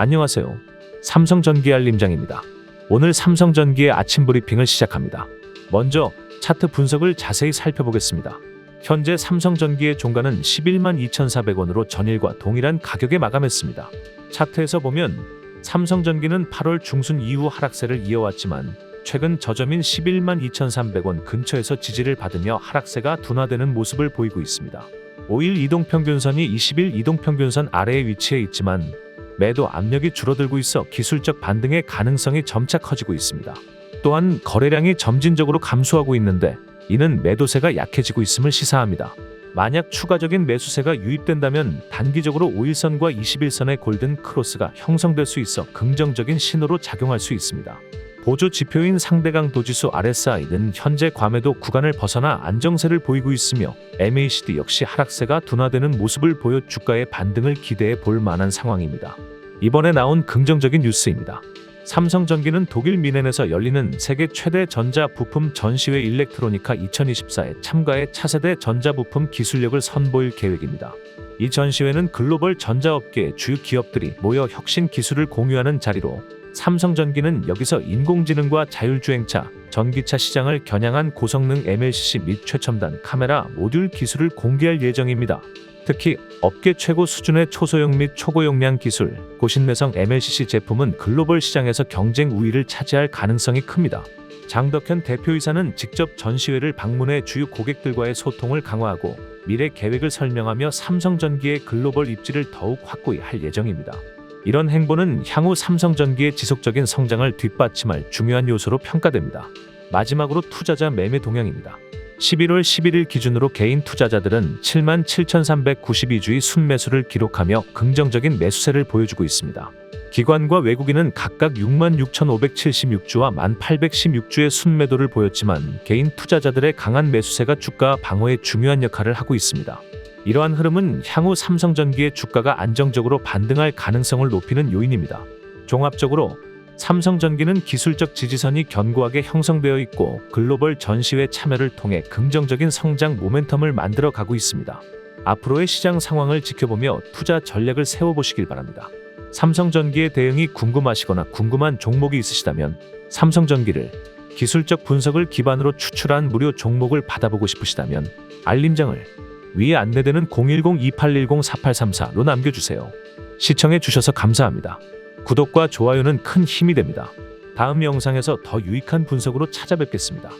안녕하세요. 삼성전기 알림장입니다. 오늘 삼성전기의 아침 브리핑을 시작합니다. 먼저 차트 분석을 자세히 살펴보겠습니다. 현재 삼성전기의 종가는 11만 2,400원으로 전일과 동일한 가격에 마감했습니다. 차트에서 보면 삼성전기는 8월 중순 이후 하락세를 이어왔지만 최근 저점인 11만 2,300원 근처에서 지지를 받으며 하락세가 둔화되는 모습을 보이고 있습니다. 5일 이동평균선이 20일 이동평균선 아래에 위치해 있지만 매도 압력이 줄어들고 있어 기술적 반등의 가능성이 점차 커지고 있습니다. 또한 거래량이 점진적으로 감소하고 있는데 이는 매도세가 약해지고 있음을 시사합니다. 만약 추가적인 매수세가 유입된다면 단기적으로 5일선과 21선의 골든 크로스가 형성될 수 있어 긍정적인 신호로 작용할 수 있습니다. 보조 지표인 상대강 도지수 RSI는 현재 과매도 구간을 벗어나 안정세를 보이고 있으며 MACD 역시 하락세가 둔화되는 모습을 보여 주가의 반등을 기대해 볼 만한 상황입니다. 이번에 나온 긍정적인 뉴스입니다. 삼성전기는 독일 미넨에서 열리는 세계 최대 전자 부품 전시회 일렉트로니카 2024에 참가해 차세대 전자 부품 기술력을 선보일 계획입니다. 이 전시회는 글로벌 전자업계 주요 기업들이 모여 혁신 기술을 공유하는 자리로 삼성전기는 여기서 인공지능과 자율주행차, 전기차 시장을 겨냥한 고성능 MLCC 및 최첨단 카메라 모듈 기술을 공개할 예정입니다. 특히 업계 최고 수준의 초소형 및 초고용량 기술, 고신내성 MLCC 제품은 글로벌 시장에서 경쟁 우위를 차지할 가능성이 큽니다. 장덕현 대표이사는 직접 전시회를 방문해 주요 고객들과의 소통을 강화하고 미래 계획을 설명하며 삼성전기의 글로벌 입지를 더욱 확고히 할 예정입니다. 이런 행보는 향후 삼성전기의 지속적인 성장을 뒷받침할 중요한 요소로 평가됩니다. 마지막으로 투자자 매매 동향입니다. 11월 11일 기준으로 개인 투자자들은 7만 7,392주의 순매수를 기록하며 긍정적인 매수세를 보여주고 있습니다. 기관과 외국인은 각각 6만 6,576주와 1만 816주의 순매도를 보였지만 개인 투자자들의 강한 매수세가 주가 방어에 중요한 역할을 하고 있습니다. 이러한 흐름은 향후 삼성전기의 주가가 안정적으로 반등할 가능성을 높이는 요인입니다. 종합적으로 삼성전기는 기술적 지지선이 견고하게 형성되어 있고 글로벌 전시회 참여를 통해 긍정적인 성장 모멘텀을 만들어 가고 있습니다. 앞으로의 시장 상황을 지켜보며 투자 전략을 세워보시길 바랍니다. 삼성전기의 대응이 궁금하시거나 궁금한 종목이 있으시다면 삼성전기를 기술적 분석을 기반으로 추출한 무료 종목을 받아보고 싶으시다면 알림장을 위에 안내되는 010-2810-4834로 남겨주세요. 시청해 주셔서 감사합니다. 구독과 좋아요는 큰 힘이 됩니다. 다음 영상에서 더 유익한 분석으로 찾아뵙겠습니다.